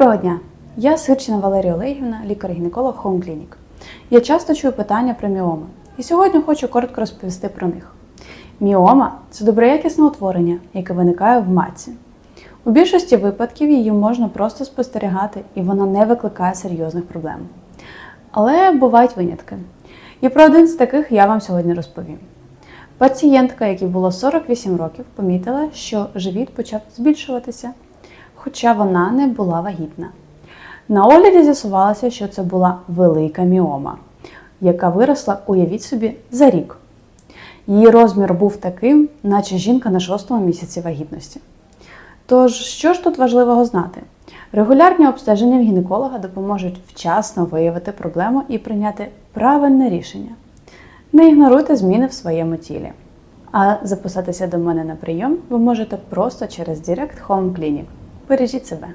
Доброго дня! Я Сирчина Валерія Олегівна, лікар-гінеколог Home Clinic. Я часто чую питання про міоми, і сьогодні хочу коротко розповісти про них. Міома це доброякісне утворення, яке виникає в матці. У більшості випадків її можна просто спостерігати, і вона не викликає серйозних проблем. Але бувають винятки. І про один з таких я вам сьогодні розповім. Пацієнтка, якій було 48 років, помітила, що живіт почав збільшуватися, хоча вона не була вагітна. На огляді з'ясувалося, що це була велика міома, яка виросла, уявіть собі, за рік. Її розмір був таким, наче жінка на шостому місяці вагітності. Тож, що ж тут важливого знати? Регулярні обстеження в гінеколога допоможуть вчасно виявити проблему і прийняти правильне рішення. Не ігноруйте зміни в своєму тілі. А записатися до мене на прийом ви можете просто через Direct Home Clinic. Бережіть себе!